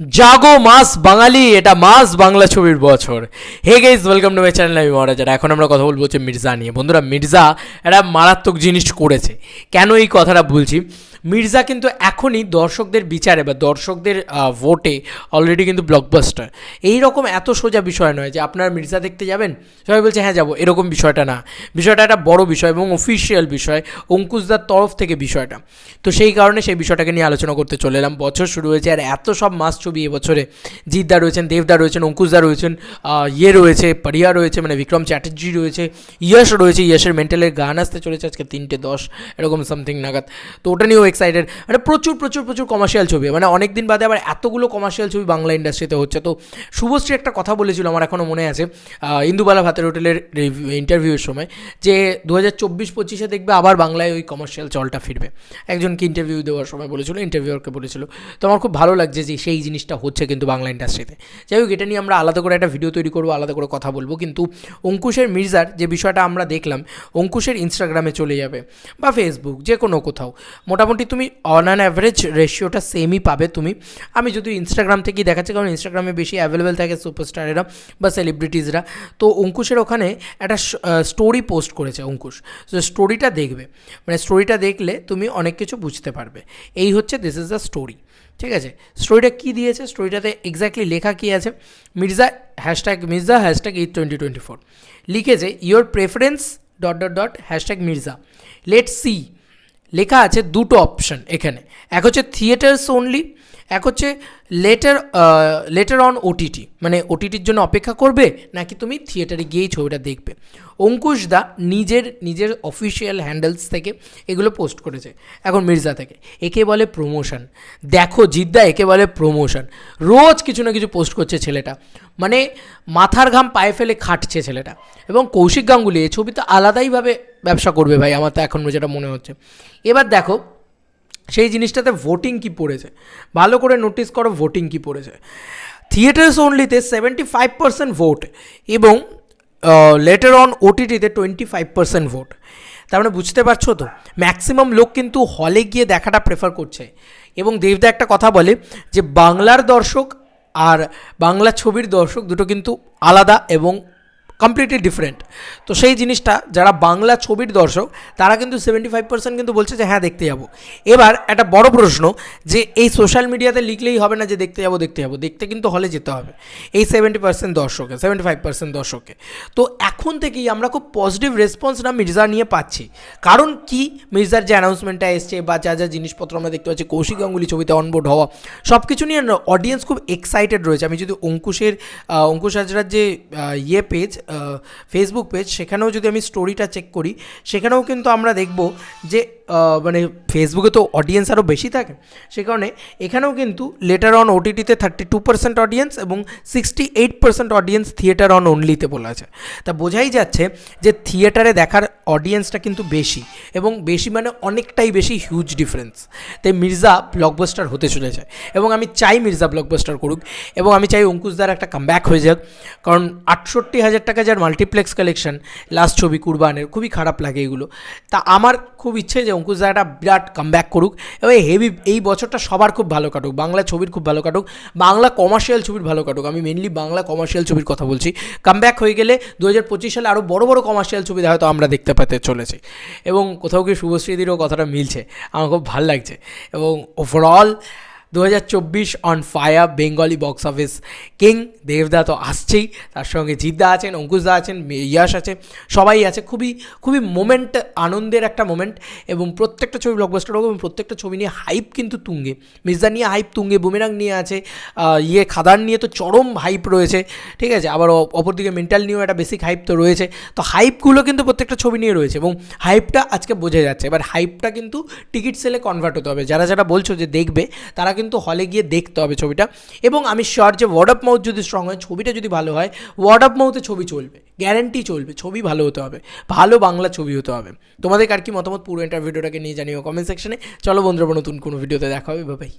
জাগো মাস বাঙালি, এটা মাস বাংলা ছবির বছর। Hey guys welcome to my channel আমি মহারাজ। আর এখন আমরা কথা বলব হচ্ছে মির্জা নিয়ে। বন্ধুরা, মির্জা একটা মারাত্মক জিনিস করেছে। কেন এই কথাটা বলছি? মির্জা কিন্তু এখনই দর্শকদের বিচারে বা দর্শকদের ভোটে অলরেডি কিন্তু ব্লকবাস্টার এই রকম এত সোজা বিষয় নয় যে আপনার মির্জা দেখতে যাবেন, সবাই বলছে হ্যাঁ যাব। এরকম বিষয়টা না। বিষয়টা একটা বড় বিষয় এবং অফিসিয়াল বিষয় অঙ্কুশদার তরফ থেকে বিষয়টা। তো সেই কারণে সেই বিষয়টাকে নিয়ে আলোচনা করতে চলে এলাম। বছর শুরু হয়েছে আর এত সব মাস ছবি এবছরে জিতদা রয়েছেন, দেবদা রয়েছেন, অঙ্কুশদা রয়েছেন ইয়ে রয়েছে, পারিয়া রয়েছে মানে বিক্রম চ্যাটার্জি রয়েছে, ইয়শ রয়েছে, ইয়শের মেন্টালের গান আসতে চলেছে আজকে তিনটে দশ, এরকম সামথিং নাগাদ। তো ওটা নিয়েও এক্সাইটেড মানে প্রচুর প্রচুর প্রচুর কমার্শিয়াল ছবি মানে অনেক দিন বাদে আবার এতগুলো কমার্শিয়াল ছবি বাংলা ইন্ডাস্ট্রিতে হচ্ছে। তো শুভশ্রী একটা কথা বলেছিল, আমার এখনও মনে আছে ইন্দুবালা ভাতের হোটেলের ইন্টারভিউয়ের সময়, যে দু হাজার চব্বিশ দেখবে আবার বাংলায় ওই কমার্শিয়াল চলটা ফিরবে। একজনকে ইন্টারভিউ দেওয়ার সময় বলেছিল ইন্টারভিউয়ারকে বলেছিল। তো আমার খুব ভালো লাগছে যে সেই জিনিসটা হচ্ছে কিন্তু বাংলা ইন্ডাস্ট্রিতে যাই হোক, এটা নিয়ে আমরা আলাদা করে একটা ভিডিও তৈরি করব, আলাদা করে কথা বলব। কিন্তু অঙ্কুশের মির্জার যে বিষয়টা আমরা দেখলাম, অঙ্কুশের ইনস্টাগ্রামে চলে যাবে বা ফেসবুক যে কোনো কোথাও। মোটামুটি তুমি অন অ্যান অ্যাভারেজ রেশিওটা সেমই পাবে তুমি। আমি যদি ইনস্টাগ্রাম থেকেই দেখাচ্ছি, কারণ ইনস্টাগ্রামে বেশি অ্যাভেলেবেল থাকে সুপারস্টারেরা বা সেলিব্রিটিসরা তো অঙ্কুশের ওখানে একটা স্টোরি পোস্ট করেছে অঙ্কুশ। তো স্টোরিটা দেখবে। মানে স্টোরিটা দেখলে তুমি অনেক কিছু বুঝতে পারবে। এই হচ্ছে দিস ইজ দ্য স্টোরি ঠিক আছে? স্টোরিটা কী দিয়েছে? স্টোরিটাতে এক্স্যাক্টলি লেখা কী আছে? Mirza hashtag Mirza hashtag eight twenty twenty four লিখেছে your preference dot dot dot hashtag Mirza. Let see লেখা আছে দুটো অপশন এখানে। এক হচ্ছে থিয়েটার্স অনলি এক হচ্ছে লেটার লেটার অন ওটিটি মানে ওটিটির জন্য অপেক্ষা করবে নাকি তুমি থিয়েটারে গিয়েই ছবিটা দেখবে? অঙ্কুশ দা নিজের নিজের অফিসিয়াল হ্যান্ডেলস থেকে এগুলো পোস্ট করেছে, এখন মির্জা থেকে। একে বলে প্রমোশন দেখো জিদ্দা, একে বলে প্রমোশন রোজ কিছু না কিছু পোস্ট করছে ছেলেটা। মানে মাথার ঘাম পায়ে ফেলে খাটছে ছেলেটা। এবং কৌশিক গাঙ্গুলি, এই ছবি তো আলাদাইভাবে ব্যবসা করবে ভাই, আমার তো এখন যেটা মনে হচ্ছে। এবার দেখো সেই জিনিসটাতে ভোটিং কি পড়েছে? ভালো করে নোটিস করো ভোটিং কি পড়েছে। থিয়েটার্স অনলিতে সেভেন্টি ফাইভ পার্সেন্ট ভোট এবং লেটার অন ওটিটিতে টোয়েন্টি ফাইভ পার্সেন্ট ভোট তার মানে বুঝতে পারছ তো? ম্যাক্সিমাম লোক কিন্তু হলে গিয়ে দেখাটা প্রেফার করছে। এবং দেবদা একটা কথা বলে যে, বাংলার দর্শক আর বাংলা ছবির দর্শক দুটো কিন্তু আলাদা এবং কমপ্লিটলি ডিফারেন্ট তো সেই জিনিসটা যারা বাংলা ছবির দর্শক, তারা কিন্তু সেভেন্টি ফাইভ পার্সেন্ট কিন্তু বলছে যে হ্যাঁ দেখতে যাব। এবার একটা বড় প্রশ্ন যে, এই সোশ্যাল মিডিয়াতে লিখলেই হবে না যে, দেখতে যাব দেখতে যাব? দেখতে কিন্তু হলে যেতে হবে। এই সেভেন্টি পার্সেন্ট দর্শকে সেভেন্টি ফাইভ পার্সেন্ট দর্শককে তো এখন থেকেই আমরা খুব পজিটিভ রেসপন্স না মির্জা নিয়ে পাচ্ছি। কারণ কি? মির্জার যে অ্যানাউন্সমেন্টটা এসছে বা যা যা জিনিসপত্র আমরা দেখতে পাচ্ছি, কৌশিক গাঙ্গুলি ছবিতে অনবোর্ড হওয়া সব কিছু নিয়ে অডিয়েন্স খুব এক্সাইটেড রয়েছে। আমি যদি অঙ্কুশের অঙ্কুশ হাজরার যে ইয়ে পেজ ফেসবুক পেজ সেখানেও যদি আমি স্টোরিটা চেক করি সেখানেও কিন্তু আমরা দেখব যে মানে ফেসবুকে তো অডিয়েন্স আরও বেশি থাকে। সে কারণে এখানেও কিন্তু লেটার অন ওটিটিতে থার্টি টু পার্সেন্ট অডিয়েন্স এবং sixty eight percent audience theatre on অনলিতে বলা আছে তা বোঝাই যাচ্ছে যে থিয়েটারে দেখার অডিয়েন্সটা কিন্তু বেশি এবং বেশি মানে অনেকটাই বেশি হিউজ ডিফারেন্স তাই মির্জা ব্লকবাস্টার হতে চলেছে। এবং আমি চাই মির্জা ব্লকবাস্টার করুক এবং আমি চাই অঙ্কুশদার একটা কামব্যাক হয়ে যাক। কারণ আটষট্টি হাজার টাকা যার মাল্টিপ্লেক্স কালেকশন লাস্ট ছবি কুরবানের, খুবই খারাপ লাগে এগুলো। তা আমার খুব ইচ্ছে যে অঙ্কুশদা একটা বিরাট কামব্যাক করুক। এবং হেভি এই বছরটা সবার খুব ভালো কাটুক, বাংলা ছবির খুব ভালো কাটুক, বাংলা কমার্শিয়াল ছবির ভালো কাটুক। আমি মেনলি বাংলা কমার্শিয়াল ছবির কথা বলছি। কামব্যাক হয়ে গেলে দু হাজার পঁচিশ সালে আরও বড় বড় কমার্শিয়াল ছবি হয়তো আমরা দেখতে পেতে চলেছি। এবং কোথাও কি শুভশ্রীদিরও কথাটা মিলছে, আমার খুব ভালো লাগছে। এবং ওভারঅল দু হাজার চব্বিশ on fire Bengali box office king দেবদা তো আসছেই। তার সঙ্গে জিদ্দা আছেন, অঙ্কুশদা আছেন ইয়াস আছে, সবাই আছে। খুবই খুবই মোমেন্ট আনন্দের একটা মোমেন্ট এবং প্রত্যেকটা ছবি ব্লকবাস্টার হোক এবং প্রত্যেকটা ছবি নিয়ে হাইপ কিন্তু তুঙ্গে। মির্জা নিয়ে হাইপ তুঙ্গে বুমেরাং নিয়ে আছে ইয়ে খাদান নিয়ে তো চরম হাইপ রয়েছে, ঠিক আছে? আবার অপরদিকে মেন্টাল নিয়েও একটা বেসিক হাইপ তো রয়েছে। তো হাইপগুলো কিন্তু প্রত্যেকটা ছবি নিয়ে রয়েছে এবং হাইপটা আজকে বোঝা যাচ্ছে। এবার হাইপটা কিন্তু টিকিট সেলে কনভার্ট হতে হবে। যারা যারা বলছো যে দেখবে, তারা কিন্তু হলে গিয়ে দেখতে হবে ছবিটা। এবং আমি শিওর যে ওয়ার্ড অফ মাউথ যদি স্ট্রং হয়, ছবিটা যদি ভালো হয় ওয়ার্ড অফ মাউথে ছবি চলবে গ্যারান্টি চলবে, ছবি ভালো হতে হবে, ভালো বাংলা ছবি হতে হবে। তোমাদের আর কি মতামত? পুরো ইন্টারভিউটাকে নিয়ে জানিও কমেন্ট সেকশনে চলো বন্ধুরা, নতুন কোনো ভিডিওতে দেখা হবে বাবাই